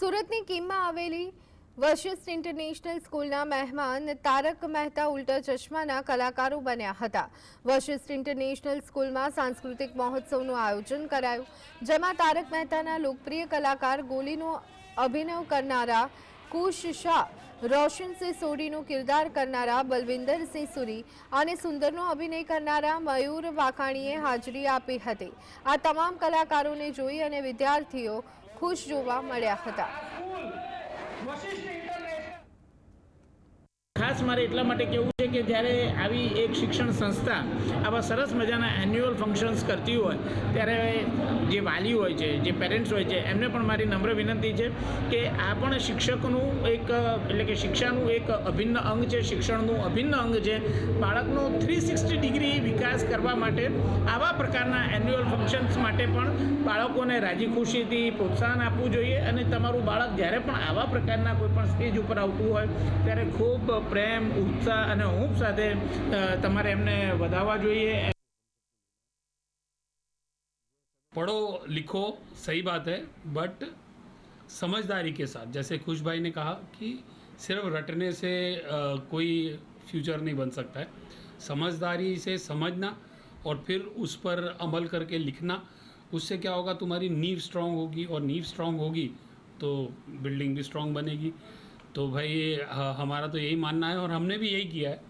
સુરતની કિમમાં આવેલી વર્ષિસ ઇન્ટરનેશનલ સ્કૂલના મહેમાન તારક મહેતા ઉલ્ટા ચશ્માના કલાકારો બન્યા હતા. વર્ષિસ ઇન્ટરનેશનલ સ્કૂલમાં સાંસ્કૃતિક મહોત્સવનું આયોજન કરાયું, જેમાં તારક મહેતાના લોકપ્રિય કલાકાર ગોલીનો અભિનય કરનારા કુશ શાહ રોશન સોરીનો કિરદાર કરનારા બલવિંદર સુરી અને સુંદરનો અભિનય કરનારા મયુર વાકાણીએ હાજરી આપી હતી. આ તમામ કલાકારોને જોઈ અને વિદ્યાર્થીઓ ખુશ જોવા મળ્યા હતા. ખાસ મારે એટલા માટે કહેવું છે કે જ્યારે આવી એક શિક્ષણ સંસ્થા આવા સરસ મજાના એન્યુઅલ ફંક્શન્સ કરતી હોય, ત્યારે જે વાલી હોય છે, જે પેરેન્ટ્સ હોય છે, એમને પણ મારી નમ્ર વિનંતી છે કે આ પણ શિક્ષકનું એક, એટલે કે શિક્ષાનું એક અભિન્ન અંગ છે, શિક્ષણનું અભિન્ન અંગ છે. બાળકનો થ્રી સિક્સટી ડિગ્રી વિકાસ કરવા માટે આવા પ્રકારના એન્યુઅલ ફંક્શન્સ માટે પણ બાળકોને રાજી ખુશીથી પ્રોત્સાહન આપવું જોઈએ અને તમારું બાળક જ્યારે પણ આવા પ્રકારના કોઈ પણ સ્ટેજ ઉપર આવતું હોય, ત્યારે ખૂબ પ્રેમ, ઉત્સાહ અને ઊંઘ સાથે અ, તમારે એમને વધાવવા જોઈએ पढ़ो लिखो सही बात है बट समझदारी के साथ जैसे खुश भाई ने कहा कि सिर्फ रटने से अ, कोई फ्यूचर नहीं बन सकता है समझदारी से समझना और फिर उस पर अमल करके लिखना उससे क्या होगा तुम्हारी नींव स्ट्रांग होगी और नींव स्ट्रांग होगी तो बिल्डिंग भी स्ट्रांग बनेगी तो भाई हमारा तो यही मानना है और हमने भी यही किया है।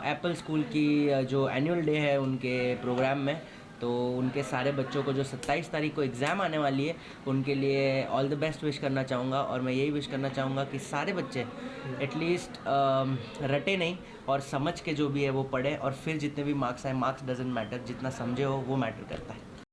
एप्पल स्कूल की जो एनुअल डे है उनके प्रोग्राम में तो उनके सारे बच्चों को जो 27 तारीख को एग्ज़ाम आने वाली है, उनके लिए ऑल द बेस्ट विश करना चाहूँगा और मैं यही विश करना चाहूँगा कि सारे बच्चे एटलीस्ट रटे नहीं और समझ के जो भी है वो पढ़े और फिर जितने भी मार्क्स आए मार्क्स डजेंट मैटर जितना समझे हो वो मैटर करता है।